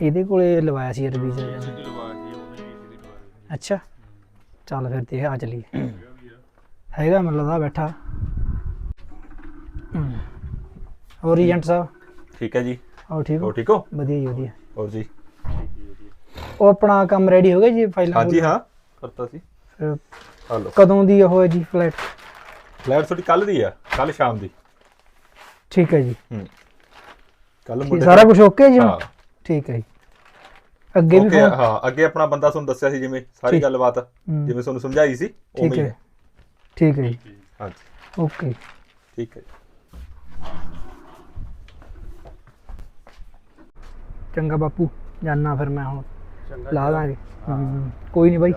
ਇਹਦੇ ਕੋਲੇ ਲਵਾਇਆ ਸੀ ਰਿਵੀਜ਼ਨ ਦੀ ਲਵਾ ਸੀ ਉਹਨੇ ਵੀ ਦੀ ਲਵਾ ਅੱਛਾ। ਚੱਲ ਫਿਰ ਦੇਖ ਆ ਚਲੀਏ। ਹੈਗਾ ਮੈਨੂੰ ਲੱਗਦਾ ਬੈਠਾ। ਹਮ। ਹੋਰ ਏਜੰਟ ਸਾਹਿਬ? ਠੀਕ ਹੈ ਜੀ। ਹੋ ਠੀਕ ਹੋ? ਠੀਕ ਹੋ? ਵਧੀਆ ਜੀ ਵਧੀਆ। ਹੋਰ ਜੀ? ਉਹ ਆਪਣਾ ਕੰਮ ਰੈਡੀ ਹੋ ਗਿਆ ਜੀ ਫਾਈਲਾਂ ਹਾਂਜੀ ਹਾਂ। ਕਰਤਾ ਸੀ। ਫਿਰ ਹਲੋ ਕਦੋਂ ਦੀ ਉਹ ਹੈ ਜੀ ਫਲਾਈਟ ਫਲੈਟ ਤੁਹਾਡੀ ਕੱਲ ਦੀ ਆ ਕੱਲ ਸ਼ਾਮ ਦੀ। ਠੀਕ ਹੈ ਜੀ। ਹੂੰ। ਕੱਲ ਠੀਕ, ਸਾਰਾ ਕੁਝ ਓਕੇ ਜੀ ਹੁਣ? ਹਾਂ। ਠੀਕ ਹੈ ਜੀ। ਅੱਗੇ ਵੀ ਓਕੇ ਹਾਂ। ਅੱਗੇ ਆਪਣਾ ਬੰਦਾ ਤੁਹਾਨੂੰ ਦੱਸਿਆ ਸੀ ਜਿਵੇਂ ਸਾਰੀ ਠੀਕ। ਗੱਲਬਾਤ ਹੂੰ, ਜਿਵੇਂ ਤੁਹਾਨੂੰ ਸਮਝਾਈ ਸੀ ਠੀਕ ਉਵੇਂ ਹੀ ਹੈ। ਹੈ। ਠੀਕ ਹੈ ਜੀ। ਹਾਂਜੀ। ਓਕੇ। ਠੀਕ ਹੈ ਜੀ। ਚੰਗਾ ਬਾਪੂ ਜਾਨਾ ਫਿਰ ਮੈਂ ਹੁਣ। ਲਾ ਦਾਂਗੇ। ਹਮ, ਕੋਈ ਨਹੀਂ ਬਾਈ।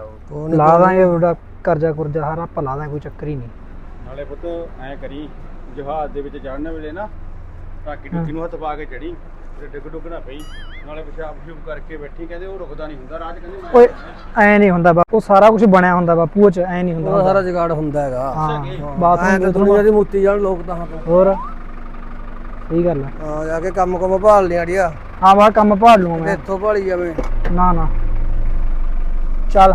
ਲਾ ਦਾਂਗੇ ਉਹਦਾ ਕਰਜ਼ਾ ਕੁਰਜ਼ਾ ਸਾਰਾ ਆਪਾਂ ਲਾ ਦਾਂਗੇ ਕੋਈ ਚੱਕਰ ਹੀ ਨਹੀਂ। ਨਾਲੇ ਪੁੱਤ ਐ ਕਰੀ ਜਹਾਜ਼ ਦੇ ਵਿੱਚ ਚੜਨ ਵੇਲੇ ਨਾ ਟਾਕੀ ਟੁਕੀ ਨੂੰ ਹੱਥ ਪਾ ਕੇ ਚੜੀ। ਤੇ ਡਿੱਗ ਡੁੱਗ ਨਾ ਪਈ। ਨਾਲੇ ਪਿਸ਼ਾਬ ਸ਼ੂਬ ਕਰਕੇ ਬੈਠੀ ਕਹਿੰਦੇ ਉਹ ਰੁਕਦਾ ਨਹੀਂ ਹੁੰਦਾ ਰਾਜ ਕਹਿੰਦੇ ਮੈਂ ਓਏ ਐ ਨਹੀਂ ਹੁੰਦਾ ਬਾਪੂ ਸਾਰਾ ਕੁਝ ਬਣਿਆ ਹੁੰਦਾ ਬਾਪੂ ਉਹ ਚ ਐ ਨਹੀਂ ਹੁੰਦਾ ਉਹ ਸਾਰਾ ਜਗਾੜ ਹੁੰਦਾ ਹੈਗਾ। ਹਾਂ ਐਂ ਬਾਥਰੂਮ ਤਾਂ ਦੁਨੀਆ ਦੀ ਮੁੱਤੀ ਜਾਣ ਲੋਕ ਤਾਂ ਹੋਰ? ਸਹੀ ਗੱਲ ਆ। ਹਾਂ ਜਾ ਕੇ ਕੰਮ ਕੰਮ ਭਾਲ ਲਿਆ ਅੜੀਆ। ਹਾਂ ਵਾ ਕੰਮ ਭਾਲ ਮੈਂ। ਇੱਥੋਂ ਭਾਲੀ ਜਾਵੇ। ਨਾ ਨਾ। ਚੱਲ।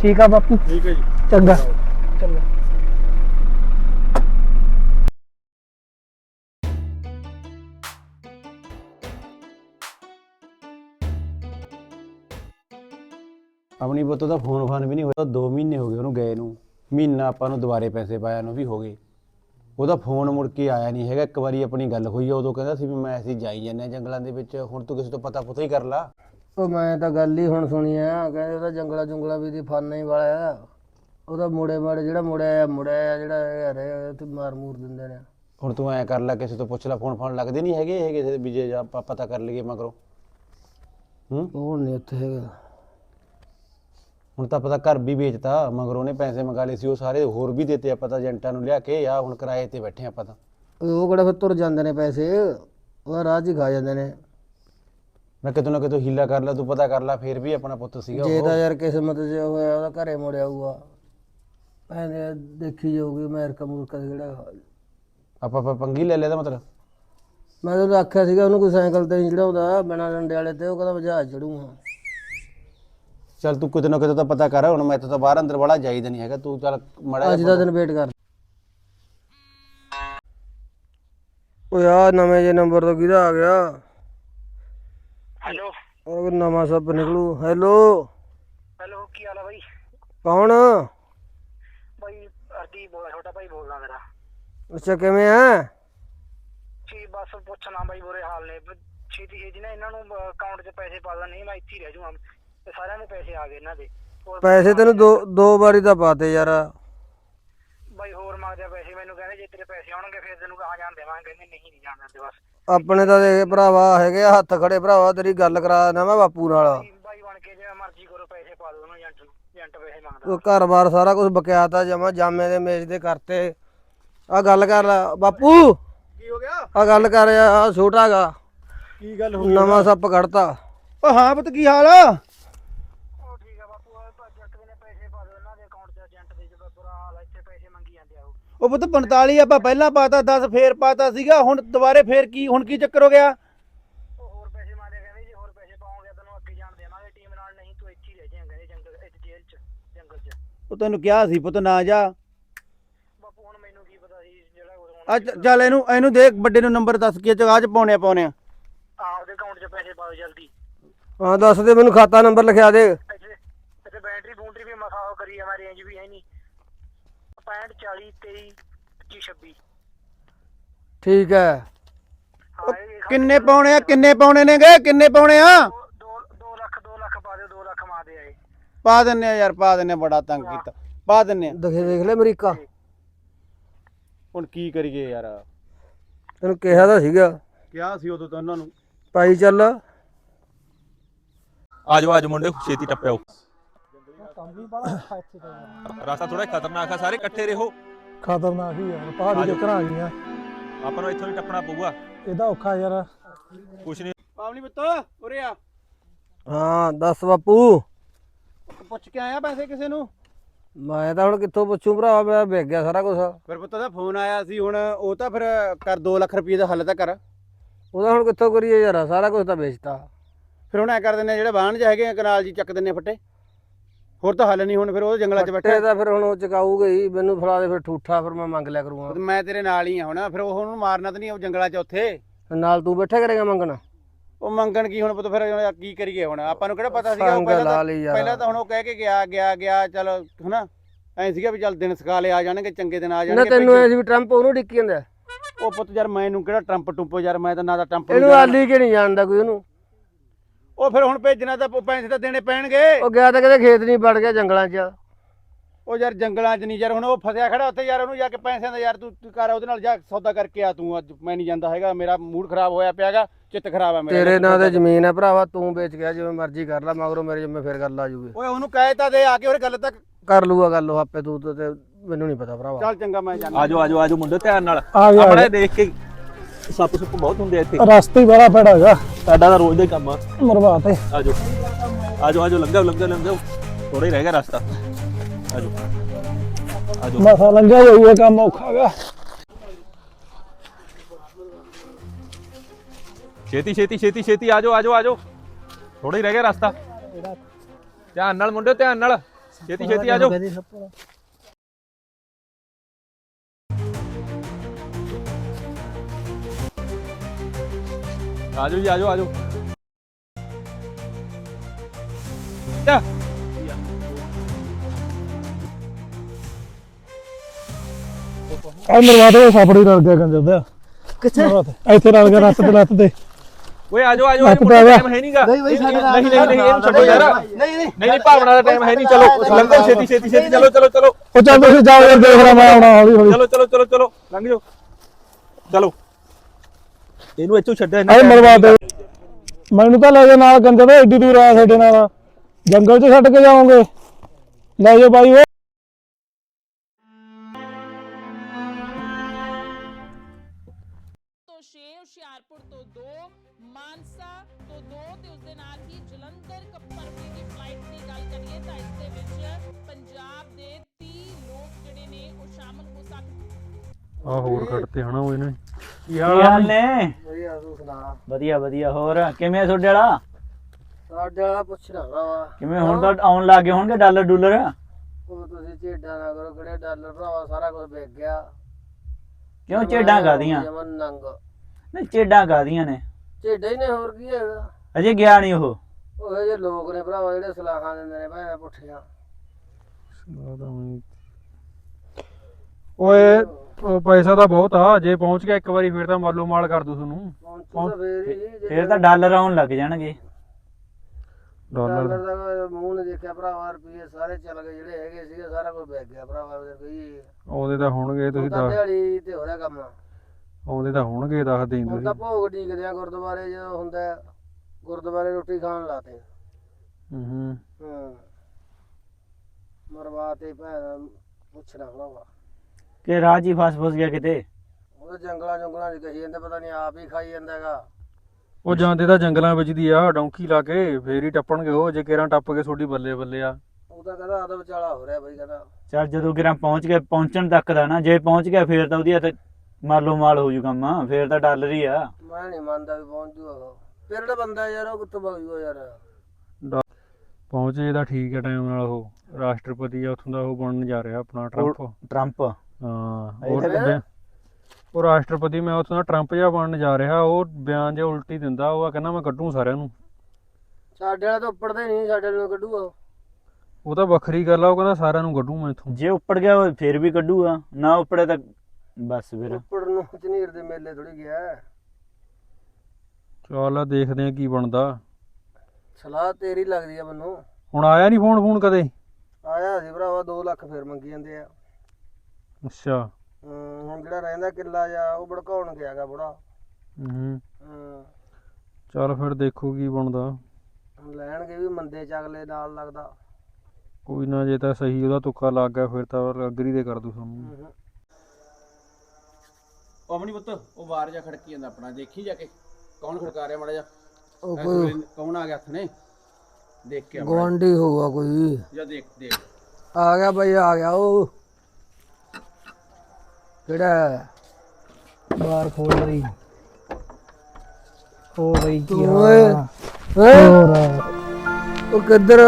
ਠੀਕ ਆ ਬਾਪੂ। ਠੀਕ ਹੈ ਜੀ। ਚੰਗਾ। ਚੰਗਾ। ਆਪਣੀ ਪੁੱਤ ਦਾ ਫੋਨ ਫਾਨ ਵੀ ਨਹੀਂ ਹੋਇਆ 2 ਮਹੀਨੇ ਹੋ ਗਏ ਉਹਨੂੰ ਗਏ ਨੂੰ। ਮਹੀਨਾ ਆਪਾਂ ਨੂੰ ਦੁਬਾਰੇ ਪੈਸੇ ਪਾਇਆ ਨੂੰ ਵੀ ਹੋ ਗਏ। ਉਹਦਾ ਫੋਨ ਮੁੜ ਕੇ ਆਇਆ ਨਹੀਂ ਹੈਗਾ ਇੱਕ ਵਾਰੀ ਆਪਣੀ ਗੱਲ ਹੋਈ ਆ ਉਦੋਂ ਕਹਿੰਦਾ ਸੀ ਵੀ ਮੈਂ ਅਸੀਂ ਜਾਈ ਜਾਂਦੇ ਹਾਂ ਜੰਗਲਾਂ ਦੇ ਵਿੱਚ ਹੁਣ ਤੂੰ ਕਿਸੇ ਤੋਂ ਪਤਾ ਪੁੱਤਾ ਹੀ ਕਰ ਲਾ। ਉਹ ਮੈਂ ਤਾਂ ਗੱਲ ਹੀ ਹੁਣ ਸੁਣੀ ਆ ਕਹਿੰਦੇ ਉਹਦਾ ਜੰਗਲਾ ਜੁੰਗਲਾ ਵੀ ਦੀ ਫਾਨਾ ਹੀ ਵਾਲਾ ਆ। ਉਹਦਾ ਮੁੜੇ ਮਾੜੇ ਜਿਹੜਾ ਮੁੜਿਆ ਆ ਮੁੜਿਆ ਆ ਜਿਹੜਾ ਇਹ ਤੇ ਮਾਰ ਮੂਰ ਦਿੰਦੇ ਨੇ। ਹੁਣ ਤੂੰ ਐਂ ਕਰ ਲੈ ਕਿਸੇ ਤੋਂ ਪੁੱਛ ਲੈ ਫੋਨ ਫਾਨ ਲੱਗਦੇ ਨਹੀਂ ਹੈਗੇ ਇਹ ਕਿਸੇ ਦੇ ਵਿਜੇ ਜਾਂ ਆਪਾਂ ਪਤਾ ਕਰ ਲਈਏ ਮਗਰੋਂ। ਹੂੰ? ਉਹ ਨਹੀਂ ਉੱਥੇ ਹੈਗਾ। ਹੁਣ ਤਾਂ ਪਤਾ ਘਰ ਵੀ ਵੇਚਤਾ ਮਗਰੋਂ ਉਹਨੇ ਪੈਸੇ ਮੰਗਾ ਲਏ ਸੀ ਉਹ ਸਾਰੇ ਹੋਰ ਵੀ ਦਿੱਤੇ ਆਪਾਂ ਤਾਂ ਏਜੰਟਾਂ ਨੂੰ ਲਿਆ ਕੇ ਆ ਹੁਣ ਕਿਰਾਏ ਤੇ ਬੈਠੇ ਆਪਾਂ ਤਾਂ। ਉਹ ਕਿਹੜਾ ਫਿਰ ਤੁਰ ਜਾਂਦੇ ਨੇ ਪੈਸੇ? ਉਹ 'ਚ ਹੀ ਖਾ ਜਾਂਦੇ ਨੇ। ਮੈਂ ਕਿਤੋਂ ਨਾ ਕਿਤੋਂ ਹੀਲਾ ਕਰ ਲੈ ਤੂੰ ਪਤਾ ਕਰ ਲੈ ਫੇਰ ਵੀ ਆਪਣਾ ਪੁੱਤ ਸੀਗਾ ਜੇ ਉਹ। ਤਾਂ ਯਾਰ ਕਿਸਮਤ 'ਚ ਹੋਇਆ ਉਹਦਾ ਘਰੇ ਮੁੜ ਆਊਗਾ। ਐਨੇ ਦੇਖੀ ਜਾਊਗੀ ਅਮਰੀਕਾ ਮੂਰਕਾ ਜਿਹੜਾ ਆਪਾਂ ਆਪਾਂ ਪੰਗੀ ਲੈ ਲਿਆ ਦਾ ਮਤਲਬ? ਮੈਂ ਤਾਂ ਆਖਿਆ ਸੀਗਾ ਉਹਨੂੰ ਕੋਈ ਸਾਈਕਲ ਤੇ ਨਹੀਂ ਚੜਾਉਂਦਾ ਬਿਨਾਂ ਡੰਡੇ ਵਾਲੇ ਤੇ ਉਹ ਕਹਿੰਦਾ ਮੈਂ ਜਹਾਜ਼ ਚੜੂਗਾ। ਚੱਲ ਤੂੰ ਕਿਤੇ ਨਾ ਕਿਤੇ ਤਾਂ ਪਤਾ ਕਰ ਹੁਣ ਮੈਂ ਤਾਂ ਬਾਹਰ ਅੰਦਰ ਬੜਾ ਜਾਈਦਾ ਨਹੀਂ ਹੈਗਾ ਤੂੰ ਚੱਲ ਮੜਾ ਅੱਜ ਦਾ ਦਿਨ ਵੇਟ ਕਰ। ਓਏ ਆ ਨਵੇਂ ਜੇ ਨੰਬਰ ਤੋਂ ਕਿਹਦਾ ਆ ਗਿਆ? ਹੈਲੋ। ਉਹ ਨਵਾਂ ਸੱਪ ਨਿਕਲੂ। ਹੈਲੋ। ਹੈਲੋ ਕੀ ਹਾਲ ਆ ਬਾਈ? ਕੌਣ? ਬਾਈ ਅਰਦੀ ਬੋਲ ਛੋਟਾ ਭਾਈ ਬੋਲਦਾ ਮੇਰਾ। ਅੱਛਾ ਕਿਵੇਂ ਆ ਜੀ ਬਸ ਪੁੱਛਣਾ ਬਾਈ ਬੁਰੇ ਹਾਲ ਨੇ। ਬ- ਛੇਤੀ ਛੇਤੀ ਨਾ ਇਹਨਾਂ ਨੂੰ ਅਕਾਊਂਟ 'ਚ ਪੈਸੇ ਪਾ ਦੇ ਨਹੀਂ ਮੈਂ ਇੱਥੇ ਹੀ ਰਹਿ ਜਾਊਂਗਾ ਤੇ ਸਾਰਿਆਂ ਨੂੰ ਪੈਸੇ ਆ ਗਏ ਇਹਨਾਂ ਦੇ। ਹੋਰ ਪੈਸੇ ਤੈਨੂੰ ਦੋ ਦੋ ਵਾਰੀ ਤਾਂ ਪਾਤੇ ਯਾਰ। ਬਾਈ ਹੋਰ ਮੰਗਦੇ ਆ ਪੈਸੇ ਮੈਨੂੰ ਕਹਿੰਦੇ ਜੇ ਤੇਰੇ ਪੈਸੇ ਆਉਣਗੇ ਫਿਰ ਤੈਨੂੰ ਕਹਾਂ ਜਾਣ ਦੇਵਾਂਗੇ। ਕਹਿੰਦੇ ਨਹੀਂ ਨਹੀਂ ਜਾਣ ਦਿੰਦੇ ਬਸ। ਆਪਣੇ ਤਾਂ ਦੇਖ ਭਰਾਵਾ ਹੈਗੇ ਆ ਹੱਥ ਖੜੇ ਭਰਾਵਾ ਤੇਰੀ ਗੱਲ ਕਰਾ ਦੇਣਾ ਮੈਂ ਬਾਪੂ ਨਾਲ। ਬਾਈ- ਬਣ ਕੇ ਜਿਵੇਂ ਮਰਜ਼ੀ ਕਰੋ ਪੈਸੇ ਪਾ ਦਿਓ ਉਹਨੂੰ ਏਜੰਟ ਨੂੰ ਏਜੰਟ ਪੈਸੇ ਮੰਗਦਾ। ਉਹ ਘਰ-ਬਾਰ ਸਾਰਾ ਕੁਝ ਬਕਿਆਤਾ ਜਮਾ ਜਾਮੇ ਦੇ ਮੇਜ਼ ਤੇ ਕਰਤੇ। ਆ ਗੱਲ ਕਰ ਲੈ ਬਾਪੂ। ਕੀ ਹੋ ਗਿਆ? ਆ ਗੱਲ ਕਰ ਆ ਛੋਟਾਗਾ ਕੀ ਗੱਲ ਨਵਾਂ ਸੱਪ ਕੱਢਤਾ। ਓ ਹਾਂ ਪੁੱਤ ਕੀ ਹਾਲ ਆ ਉਹ ਠੀਕ ਆ ਬਾਪੂ ਏਜੰਟ ਦੇ ਨੇ ਪੈਸੇ ਪਾ ਦਿਓ ਇਹਨਾਂ ਦੇ ਅਕਾਊਂਟ 'ਚ ਏਜੰਟ ਦੇ ਜਿਹੜਾ ਬੁਰਾ ਹਾਲ ਆ ਇੱਥੇ ਪੈਸੇ ਮੰਗੀ ਜਾਂਦੇ ਆ ਉਹ। ਉਹ ਪੁੱਤ 45 ਆਪਾਂ ਪਹਿਲਾਂ ਪਾਤਾ 10 ਫੇਰ ਪਾਤਾ ਸੀਗਾ ਹੁਣ ਦੁਬਾਰੇ ਫੇਰ ਕੀ ਹੁਣ ਕੀ ਚੱਕਰ ਹੋ ਗਿਆ? ਉਹ ਹੋਰ ਪੈਸੇ ਮੰਗਦੇ ਕਹਿੰਦੇ ਜੇ ਹੋਰ ਪੈਸੇ ਪਾਉਂਗੇ ਤੈਨੂੰ ਅੱਗੇ ਜਾਣ ਦੇਵਾਂਗੇ ਟੀਮ ਨਾਲ ਨਹੀਂ ਤੂੰ ਇੱਥੇ ਹੀ ਰਹਿ ਜਾਏਂਗਾ ਕਹਿੰਦੇ ਜੰਗਲ ਇੱਥੇ ਜੇਲ੍ਹ 'ਚ ਜੰਗਲ 'ਚ। ਉਹ ਤੈਨੂੰ ਕਿਹਾ ਸੀ ਪੁੱਤ ਨਾ ਜਾ। ਬਾਪੂ ਹੁਣ ਮੈਨੂੰ ਕੀ ਪਤਾ ਸੀ ਜਿਹੜਾ ਉਹ ਆ ਚ- ਚੱਲ ਇਹਨੂੰ ਇਹਨੂੰ ਦੇਖ ਵੱਡੇ ਨੂੰ ਨੰਬਰ ਦੱਸ ਕੀ ਚਗਾ ਚ ਪਾਉਣੇ ਆ ਪਾਉਣੇ ਆ। ਆਪਦੇ ਅਕਾਊਂਟ 'ਚ ਪੈਸੇ ਪਾਓ ਜਲਦੀ। ਹਾਂ ਦੱਸ ਦੇ ਮੈਨੂੰ ਖਾਤਾ ਨੰਬਰ ਲਿਖਿਆ ਦੇ। ਇੱਥੇ ਇੱਥੇ ਬੈਟਰੀ ਬੂਟਰੀ ਵੀ ਉਹ ਕਰੀ ਆ ਰੇਂਜ ਵੀ ਹੈ ਨਹੀਂ 65 40 23 25 26 ਠੀਕ ਹੈ। ਹਾਂ ਇਹ ਖਾ- ਕਿੰਨੇ ਪਾਉਣੇ ਆ? ਕਿੰਨੇ ਪਾਉਣੇ ਨੇਗੇ? ਕਿੰਨੇ ਪਾਉਣੇ ਆ? ਦੋ ਦੋ- ਦੋ ਲੱਖ 2 ਲੱਖ ਪਾ ਦਿਓ 2 ਲੱਖ ਮਾਦੇ ਆਏ। ਪਾ ਦਿੰਨੇ ਆ ਯਾਰ ਪਾ ਦਿੰਨੇ ਆ, ਬੜਾ ਤੰਗ ਕੀਤਾ। ਪਾ ਦਿੰਨੇ ਆ। ਦਿਖੇ ਦੇਖ ਲੈ ਅਮਰੀਕਾ। ਹੁਣ ਕੀ ਕਰੀਏ ਯਾਰ? ਤੈਨੂੰ ਕਿਹਾ ਤਾਂ ਸੀਗਾ। ਕਿਹਾ ਸੀ ਉਦੋਂ ਤਾਂ ਉਹਨਾਂ ਨੂੰ। ਪਾਈ ਚੱਲ। ਆਜੋ ਆਜੋ ਮੁੰਡੇ ਛੇਤੀ ਟੱਪਿਓ। ਰਸਤਾ ਥੋੜਾ ਖਤਰਨਾਕ ਆ ਸਾਰੇ ਇਕੱਠੇ ਰਹੋ। ਖਤਰਨਾਕ ਹੀ ਯਾਰ ਪਹਾੜੀ ਚੱਕਰਾਂ ਆ ਗਈਆਂ। ਆਪਾਂ ਨੂੰ ਇੱਥੋਂ ਹੀ ਟੱਪਣਾ ਪਊਗਾ। ਇਹਦਾ ਔਖਾ ਯਾਰ। ਕੁਛ ਨਹੀਂ। ਪਾਵਨੀ ਪੁੱਤ ਉਰੇ ਆ। ਹਾਂ ਦੱਸ ਬਾਪੂ। ਪੁੱਛ ਕੇ ਆਇਆ ਪੈਸੇ ਕਿਸੇ ਨੂੰ? ਮੈਂ ਤਾਂ ਹੁਣ ਕਿੱਥੋਂ ਪੁੱਛੂ ਭਰਾ ਮੈਂ ਵੇਖ ਗਿਆ ਸਾਰਾ ਕੁਝ ਫਿਰ ਪੁੱਤ ਦਾ ਫੋਨ ਆਇਆ ਸੀ ਹੁਣ ਉਹ ਤਾਂ ਫਿਰ ਕਰ 2 ਲੱਖ ਰੁਪਏ ਦਾ ਹੱਲ ਤਾਂ ਕਰ। ਉਹਦਾ ਹੁਣ ਕਿੱਥੋਂ ਕਰੀਏ ਯਾਰ ਸਾਰਾ ਕੁਝ ਤਾਂ ਵੇਚਤਾ। ਫਿਰ ਹੁਣ ਐ ਕਰ ਦਿੰਦੇ ਆ ਜਿਹੜੇ ਬਾਹਣ ਚ ਹੈਗੇ ਆ ਕਨਾਲ ਜੀ ਚੱਕ ਦਿੰਨੇ ਆ ਫੱਟੇ। ਹੋਰ ਤਾਂ ਹੱਲ ਨਹੀਂ ਹੁਣ ਫਿਰ ਉਹ ਜੰਗਲਾਂ 'ਚ ਬੈਠਾ। ਤਾਂ ਫਿਰ ਹੁਣ ਉਹ ਚਕਾਊਗਾ ਹੀ ਮੈਨੂੰ ਫੜਾ ਦੇ ਫਿਰ ਠੂਠਾ ਫਿਰ ਮੈਂ ਮੰਗ ਲਿਆ ਕਰੂੰਗਾ। ਤੇ ਮੈਂ ਤੇਰੇ ਨਾਲ ਹੀ ਆ ਹੁਣ ਫਿਰ ਉਹ ਉਹਨੂੰ ਮਾਰਨਾ ਤਾਂ ਨਹੀਂ ਉਹ ਜੰਗਲਾਂ 'ਚ ਉੱਥੇ। ਨਾਲ ਤੂੰ ਬੈਠਾ ਕਰੇਗਾ ਮੰਗਣਾ? ਉਹ ਮੰਗਣ ਕੀ ਹੁਣ ਪੁੱਤ ਫਿਰ ਕੀ ਕਰੀਏ ਹੁਣ? ਆਪਾਂ ਨੂੰ ਕਿਹੜਾ ਪਤਾ ਸੀਗਾ? ਉਹ ਪਹਿਲਾਂ ਤਾਂ ਪਹਿਲਾਂ ਤਾਂ ਹੁਣ ਉਹ ਕਹਿ ਕੇ ਗਿਆ ਗਿਆ ਗਿਆ ਚਲ ਹਨਾ? ਐ ਸੀਗਾ ਵੀ ਚੱਲ ਦਿਨ ਸਕਾਲੇ ਆ ਜਾਣਗੇ ਚੰਗੇ ਦਿਨ ਆ ਨਾ ਜਾਣਗੇ ਤੈਨੂੰ ਐ ਸੀ ਵੀ ਟਰੰਪ ਉਹਨੂੰ ਡਿੱਕੀ ਜਾਂਦਾ। ਉਹ ਪੁੱਤ ਯਾਰ ਮੈਨੂੰ ਕਿਹੜਾ ਟਰੰਪ ਟੁੰਪੋ ਯਾਰ ਮੈਂ ਤਾਂ ਨਾ ਦਾ ਟਰੰਪ ਨੂੰ ਇਹਨੂੰ। ਆਲੀ ਕਿ ਨਹੀਂ ਜਾਣਦਾ ਕੋਈ ਉਹਨੂੰ? ਉਹ ਫਿਰ ਹੁਣ ਭੇਜਣਾ ਤਾਂ ਪੈਸੇ ਤਾਂ ਦੇਣੇ ਪੈਣਗੇ। ਉਹ ਗਿਆ ਤਾਂ ਕਿਤੇ ਖੇਤ ਨਹੀਂ ਵੜ ਗਿਆ ਜੰਗਲਾਂ 'ਚ। ਉਹ ਯਾਰ ਜੰਗਲਾਂ 'ਚ ਨਹੀਂ ਯਾਰ ਹੁਣ ਉਹ ਫਸਿਆ ਖੜਾ ਉੱਥੇ ਯਾਰ ਉਹਨੂੰ ਜਾ ਕੇ ਪੈਸਿਆਂ ਦਾ ਯਾਰ ਤੂੰ ਤੂੰ ਕਰ ਉਹਦੇ ਨਾਲ ਜਾ ਸੌਦਾ ਕਰਕੇ ਆ ਤੂੰ ਅੱਜ ਮੈਂ ਨਹੀਂ ਜਾਂਦਾ ਹੈਗਾ ਮੇਰਾ ਮੂਡ ਖਰਾਬ ਹੋਇਆ ਪਿਆਗਾ ਚਿੱਤ ਖਰਾਬ ਆ ਮੇਰਾ। ਤੇਰੇ ਨਾਂ ਤੇ ਜ਼ਮੀਨ ਹੈ ਭਰਾਵਾ ਤੂੰ ਵੇਚ ਗਿਆ ਜਿਵੇਂ ਮਰਜ਼ੀ ਕਰ ਲੈ ਮਗਰੋਂ ਮੇਰੇ ਜਿੰਮੇ ਫੇਰ ਗੱਲ ਆ ਜੂਗੀ। ਓਏ ਉਹਨੂੰ ਕਹਿ ਤਾਂ ਦੇ ਆ ਕੇ ਉਹਦੇ ਗੱਲ ਤੱਕ ਕਰ ਲੂਗਾ ਗੱਲ ਉਹ ਆਪੇ ਤੂੰ ਤੇ ਤੇ ਮੈਨੂੰ ਨਹੀਂ ਪਤਾ ਭਰਾਵਾ। ਚੱਲ ਚੰਗਾ ਮੈਂ ਜਾਣਾ। ਆਜੋ ਆਜੋ ਆਜੋ ਮੁੰਡੇ ਧਿਆਨ ਨਾਲ। ਆ ਗਿਆ, ਆ ਆਪਣੇ ਦੇਖ ਕੇ ਸੱਪ ਸੁੱਪ ਬਹੁਤ ਹੁੰਦੇ ਆ ਇੱਥੇ। ਰਸਤੇ ਹੀ ਬੜਾ ਫੜਾ ਹੈਗਾ। ਸਾਡਾ ਤਾਂ ਰੋਜ਼ ਦਾ ਹੀ ਕੰਮ ਆ। ਮਰਵਾ ਤੇ। ਆਜੋ। ਆਜੋ ਆਜੋ ਲੰਘੋ ਲੰਘੋ ਲੰਘੋ। ਥੋੜਾ ਹੀ ਰਹਿ ਗਿਆ ਰਸਤਾ। ਆਜੋ। ਆਜੋ। ਮਸਾ ਲੰਘਿਆ ਜਾਊਗਾ ਕੰਮ ਔਖਾ ਹੈਗਾ। ਛੇਤੀ ਛੇਤੀ ਛੇਤੀ ਛੇਤੀ ਆਜੋ ਆਜੋ ਆਜੋ। ਥੋੜਾ ਹੀ ਰਹਿ ਗਿਆ ਰਸਤਾ। ਧਿਆਨ ਨਾਲ ਮੁੰਡੇ ਧਿਆਨ ਨਾਲ। ਛੇਤੀ ਛੇਤੀ ਆਜੋ। ਆਜੋ ਜੀ ਆਜੋ ਆਜੋ। ਜਾ। ਆ ਮਰਵਾ ਤੇ ਸਾਪੜੀ ਰਲ ਗਿਆ ਕੰਜਰ ਦਾ। ਕਿੱਥੇ? ਇੱਥੇ ਰਲ ਗਿਆ ਰੱਤ ਤੇ ਲੱਤ ਤੇ। ਓਏ ਆਜੋ ਆਜੋ ਪੈ ਗਿਆ। ਟਾਈਮ ਹੈ ਨਹੀਂਗਾ। ਨਹੀਂ ਬਈ, ਸਾਡੇ ਨਾਲ ਨਹੀਂ ਨਹੀਂ ਨਹੀਂ ਇਹਨੂੰ ਛੱਡੋ ਯਾਰ। ਨਹੀਂ ਨਹੀਂ ਨਹੀਂ। ਨਹੀਂ ਭਾਵਨਾ ਦਾ ਟਾਈਮ ਹੈ ਨਹੀਂ ਚਲੋ। ਲੰਘੋ ਛੇਤੀ ਛੇਤੀ ਛੇਤੀ ਚਲੋ ਚਲੋ ਚਲੋ। ਉਹ ਚੱਲ ਤੁਸੀਂ ਜਾਓ ਯਾਰ ਦੇਖ ਰਿਹਾ ਮੈਂ ਆਉਣਾ ਹੌਲੀ ਹੌਲੀ ਚਲੋ ਚਲੋ ਚਲੋ ਚਲੋ। ਲੰਘ ਜਾਓ। ਚਲੋ। ਇਹਨੂੰ ਇੱਥੋਂ ਛੱਡਿਆ ਆਏ ਮਰਵਾ ਦੇ। ਮੈਨੂੰ ਤਾਂ ਲੈ ਜਾ ਨਾਲ ਕੰਜਰ ਦਾ ਏਡੀ ਦੂਰ ਆਇਆ ਸਾਡੇ ਨਾਲ। ਜੰਗਲ 'ਚ ਛੱਡ ਕੇ ਜਾਓਗੇ। ਲੈ ਜਾ ਬਾਈ ਓ ਤੋਂ 6 ਹੁਸ਼ਿਆਰਪੁਰ ਤੋਂ 2 ਮਾਨਸਾ ਤੋਂ 2 ਤੇ ਉਸ ਦੇ ਨਾਲ ਹੀ ਜਲੰਧਰ ਕੱਪਰਵੀ ਦੀ ਫਲਾਈਟ ਦੀ ਗੱਲ ਕਰੀਏ ਤਾਂ ਇਸ ਦੇ ਵਿੱਚ ਪੰਜਾਬ ਦੇ 30 ਲੋਕ ਜਿਹੜੇ ਨੇ ਉਹ ਸ਼ਾਮਲ ਹੋ ਸਕਦੇ ਆ ਹੋਰ ਕੱਢਤੇ ਹਨਾ ਉਹ ਇਹਨੇ। ਕੀ ਹਾਲ ਨੇ? ਵਧੀਆ ਤੂੰ ਸੁਣਾ। ਵਧੀਆ ਵਧੀਆ। ਹੋਰ ਕਿਵੇਂ ਆ ਤੁਹਾਡੇ ਵਾਲਾ? ਸਾਡੇ ਪੁੱਛਣਾ ਭਰਾਵਾ। ਕਿਵੇਂ ਹੁਣ ਤਾਂ ਆਉਣ ਲੱਗ ਗਏ ਹੋਣਗੇ ਡਾਲਰ ਡੂਲਰ? ਉਹ ਤੁਸੀਂ ਝੇਡਾ ਨਾ ਕਰੋ ਕਿਹੜੇ ਡਾਲਰ? ਭਰਾਵਾ ਸਾਰਾ ਕੁਝ ਵਿਕ ਗਿਆ। ਕਿਉਂ ਚੇਡਾਂ ਕਾਦੀਆਂ ਜਮਨ ਨੰਗ। ਨਹੀਂ ਕਾਦੀਆਂ ਨੇ? ਝੇਡਾ ਹੀ ਨੇ ਹੋਰ ਕੀ ਹੈਗਾ ਅਜੇ ਗਿਆ ਨਹੀਂ ਉਹ। ਉਹ ਜਿਹੇ ਲੋਕ ਨੇ ਭਰਾਵਾ ਜਿਹੜੇ ਸਲਾਹਾਂ ਦਿੰਦੇ ਨੇ ਭਾਵੇਂ ਪੁੱਠੀਆਂ। ਓਏ ਉਹ ਪੈਸਾ ਤਾਂ ਬਹੁਤ ਆ ਜੇ ਪਹੁੰਚ ਗਿਆ ਇੱਕ ਵਾਰੀ ਫਿਰ ਤਾਂ ਮਾਲੋ ਮਾਲ ਕਰ ਦੂ ਤੁਹਾਨੂੰ। ਪਹੁੰਚੂ ਤਾਂ ਫੇਰ ਹੀ ਜੇ ਫੇਰ ਤਾਂ ਡਾਲਰ ਆਉਣ ਲੱਗ ਜਾਣਗੇ। ਡਾਲਰ ਡਾਲਰ ਦਾ ਕੋਈ ਮੂੰਹ ਨੇ ਦੇਖਿਆ ਭਰਾਵਾ ਰੁਪਏ ਸਾਰੇ ਚੱਲ ਗਏ ਜਿਹੜੇ ਹੈਗੇ ਸੀਗੇ ਸਾਰਾ ਕੁਝ ਵਿਕ ਗਿਆ ਭਰਾਵਾ ਉਹਦੇ ਕੋਈ ਆਉਂਦੇ ਤਾਂ ਹੋਣਗੇ ਤੁਸੀਂ ਤਾਂ ਦੱਸ ਦਿਹਾੜੀ ਤੇ ਹੋ ਰਿਹਾ ਕੰਮ। ਆਉਂਦੇ ਤਾਂ ਹੋਣਗੇ ਦੱਸ ਦੇਂ ਹੁਣ ਤੁਸੀਂ। ਤਾਂ ਭੋਗ ਢੀਕਦੇ ਆ ਗੁਰਦੁਆਰੇ ਜਦੋਂ ਹੁੰਦਾ ਹੈ, ਗੁਰਦੁਆਰੇ ਰੋਟੀ ਖਾਣ ਲਾਤੇ। ਹੂੰ ਹੂੰ। ਹਾਂ। ਮਰਵਾ ਤੇ ਭੈਣ ਪੁੱਛਣਾ ਭਰਾਵਾ। ਕਿ ਰਾਜ ਹੀ ਫਸ ਫਸ ਗਿਆ ਕਿਤੇ? ਉਹ ਤਾਂ ਜੰਗਲਾਂ ਜੰਗਲਾਂ ਚ ਕਹੀ ਜਾਂਦੇ ਪਤਾ ਨਹੀਂ ਆਪ ਹੀ ਖਾਈ ਜਾਂਦਾ ਹੈਗਾ। ਉਹ ਜਾਂਦੇ ਤਾਂ ਜੰਗਲਾਂ ਵਿੱਚ ਦੀ ਆ ਡੌਂਕੀ ਲਾ ਕੇ ਫੇਰ ਹੀ ਟੱਪਣਗੇ ਉਹ ਜੇ ਕੇਰਾਂ ਟੱਪ ਕੇ ਤੁਹਾਡੀ ਬੱਲੇ ਬੱਲੇ ਆ। ਉਹ ਤਾਂ ਕਹਿੰਦਾ ਆਦਾ ਵਿਚਾਲਾ ਹੋ ਰਿਹਾ ਬਈ ਕਹਿੰਦਾ। ਚਲ ਜਦੋਂ ਕਿਰਾਂ ਪਹੁੰਚ ਗਏ ਪਹੁੰਚਣ ਤੱਕ ਦਾ ਨਾ ਜੇ ਪਹੁੰਚ ਗਿਆ ਫੇਰ ਤਾਂ ਉਹਦੀ ਤਾਂ ਮਾਲੋ ਮਾਲ ਹੋ ਜੂ ਕੰਮ ਫੇਰ ਤਾਂ ਡਾਲਰ ਹੀ ਆ। ਮੈਂ ਨਹੀਂ ਮੰਨਦਾ ਵੀ ਪਹੁੰਚ ਜੂ ਉਹ। ਫਿਰ ਜਿਹੜਾ ਬੰਦਾ ਯਾਰ ਉਹ ਕਿੱਥੋਂ ਭਗੂਗਾ ਯਾਰ? ਪਹੁੰਚੇ ਦਾ ਠੀਕ ਹੈ ਟਾਈਮ ਨਾਲ ਉਹ ਰਾਸ਼ਟਰਪਤੀ ਆ ਉੱਥੋਂ ਦਾ ਉਹ ਬਣਨ ਜਾ ਰਿਹਾ ਆਪਣਾ ਟਰੰਪ ਟਰੰਪ ਹਾਂ ਇਹ ਉਹ ਤਾਂ ਬਿਆ- ਉਹ ਰਾਸ਼ਟਰਪਤੀ ਮੈਂ ਉੱਥੋਂ ਦਾ ਟਰੰਪ ਜਿਹਾ ਬਣਨ ਜਾ ਰਿਹਾ ਉਹ ਬਿਆਨ ਜਿਹਾ ਉਲਟੀ ਦਿੰਦਾ ਉਹ ਆ ਕਹਿੰਦਾ ਮੈਂ ਕੱਢੂ ਸਾਰਿਆਂ ਨੂੰ। ਸਾਡੇ ਵਾਲਾ ਤਾਂ ਉੱਪੜਦੇ ਨਹੀਂ ਸਾਡੇ ਨੂੰ ਕੱਢੂਗਾ ਉਹ। ਉਹ ਤਾਂ ਵੱਖਰੀ ਗੱਲ ਆ ਉਹ ਕਹਿੰਦਾ ਸਾਰਿਆਂ ਨੂੰ ਕੱਢੂ ਮੈਂ ਇੱਥੋਂ। ਜੇ ਉੱਪੜ ਗਿਆ ਉਹ ਫੇਰ ਵੀ ਕੱਢੂਗਾ ਨਾ ਉੱਪੜੇ ਤਾਂ ਬਸ ਫਿਰ। ਉੱਪੜ ਨੂੰ ਝਨੀਰ ਦੇ ਮੇਲੇ ਥੋੜੀ ਗਿਆ। ਹੈ। ਚੱਲ ਆ ਦੇਖਦੇ ਆ ਕੀ ਬਣਦਾ। ਸਲਾਹ ਤੇਰੀ ਲੱਗਦੀ ਆ ਮੈਨੂੰ। ਹੁਣ ਆਇਆ ਨਹੀਂ ਫੋਨ ਫੋਨ ਕਦੇ? ਆਇਆ ਸੀ ਭਰਾਵਾ 2 ਲੱਖ ਫੇਰ ਮੰਗੀ ਜਾਂਦੇ ਆ। ਅੱਛਾ। ਹਮ, ਹੁਣ ਜਿਹੜਾ ਰਹਿੰਦਾ ਕਿੱਲਾ ਜਾ ਉਹ ਭੜਕਾਉਣ ਗਿਆਗਾ ਬੁੜਾ। ਹੂੰ। ਹਮ, ਚੱਲ ਫਿਰ ਦੇਖੋ ਕੀ ਬਣਦਾ। ਹੁਣ ਲੈਣਗੇ ਵੀ ਮੰਦੇ ਚ ਅਗਲੇ ਨਾਲ ਲੱਗਦਾ। ਕੋਈ ਨਾ ਜੇ ਤਾਂ ਸਹੀ ਉਹਦਾ ਤੁੱਕਾ ਲੱਗ ਗਿਆ ਫਿਰ ਤਾਂ ਅਗਰੀ ਦੇ ਕਰ ਦੂ ਸਾਨੂੰ। ਹਮ, ਉਹ ਆਪਣੀ ਪੁੱਤ ਉਹ ਬਾਹਰ ਜਾ ਖੜਕੀ ਜਾਂਦਾ ਆਪਣਾ ਦੇਖੀ ਜਾ ਕੇ। ਕੌਣ ਖੜਕਾ ਰਿਹਾ ਮਾੜਾ ਜਾ ਉਹ ਕੋਈ ਕੌਣ ਆ ਗਿਆ ਹੱਥ ਨੇ? ਦੇਖ ਕੇ ਗਵਾਂਢੀ ਹੋਊਗਾ ਕੋਈ। ਜਾਂ ਦੇਖ ਦੇਖ। ਆ ਗਿਆ ਬਈ ਆ ਗਿਆ ਉਹ। ਕਿਹੜਾ ਬਾਹਰ ਖੋਲ ਰਹੀ ਹੋ ਬਈ ਕੀ ਓਏ ਹੈਂ? ਉਹ ਕਿੱਧਰ?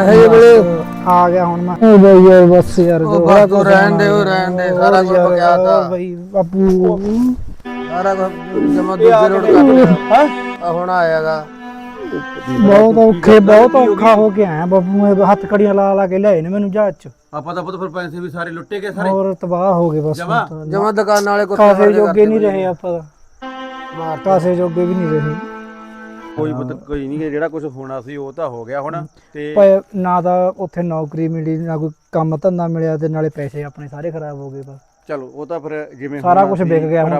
ਇਹ ਵੇਲੇ ਆ ਗਿਆ ਹੁਣ ਮੈਂ। ਉਹ ਬਈ ਯਾਰ ਬਸ ਯਾਰ ਉਹ ਹੋਇਆ ਤੂੰ ਰਹਿਣ ਹੋਣਾ ਦੇ, ਉਹ। ਰਹਿਣ ਦੇ, ਸਾਰਾ ਯਾਰ, ਬਕਿਆ ਤਾ। ਬਈ ਬਾਪੂ। ਸਾਰਾ ਜਮਾ ਦੂਜੇ ਰੋਡ ਕੱਟ ਲਿਆ ਆ ਹੁਣ ਆਇਆਗਾ। ਬਹੁਤ ਔਖੇ ਬਹੁਤ ਔਖਾ ਹੋ ਕੇ ਆਇਆ ਬਾਪੂ ਮੈਂ ਹੱਥ ਕੜੀਆਂ ਲਾ ਲਾ ਕੇ ਲਿਆਏ ਨੇ ਮੈਨੂੰ ਜਹਾਜ਼ ਚ। ਆਪਾਂ ਤਾਂ ਪੁੱਤ ਫਿਰ ਪੈਸੇ ਵੀ ਸਾਰੇ ਲੁੱਟੇ ਗਏ ਸਾਰੇ ਹੋਰ ਤਬਾਹ ਹੋ ਗਏ ਬਸ ਜਮਾਂ? ਹੁਣ ਤਾਂ। ਜਮਾ ਦੁਕਾਨ ਵਾਲੇ ਕੁੱਤੇ ਕਾਸੇ ਜੋਗੇ ਨਹੀਂ। ਰਹੇ ਆਪਾਂ ਤਾਂ ਮਾਰ ਕਾਸੇ ਜੋਗੇ ਵੀ ਨਹੀਂ ਰਹੇ ਕੋਈ ਪੁੱਤ ਕੋਈ ਨਹੀਂ ਜਿਹੜਾ ਕੁਝ ਹੋਣਾ ਸੀ ਉਹ ਤਾਂ ਹੋ ਗਿਆ ਹੁਣ ਤੇ ਪਰ ਨਾ ਤਾਂ ਉੱਥੇ ਨੌਕਰੀ ਮਿਲੀ ਨਾ ਕੋਈ ਕੰਮ ਧੰਦਾ ਮਿਲਿਆ ਤੇ ਨਾਲੇ ਪੈਸੇ ਆਪਣੇ ਸਾਰੇ ਖਰਾਬ ਹੋ ਗਏ ਬਸ ਚਲੋ ਉਹ ਤਾਂ ਫਿਰ ਜਿਵੇਂ ਸਾਰਾ ਹੋਣਾ ਕੁਛ ਸੀ, ਵਿਕ ਗਿਆ ਹੁਣ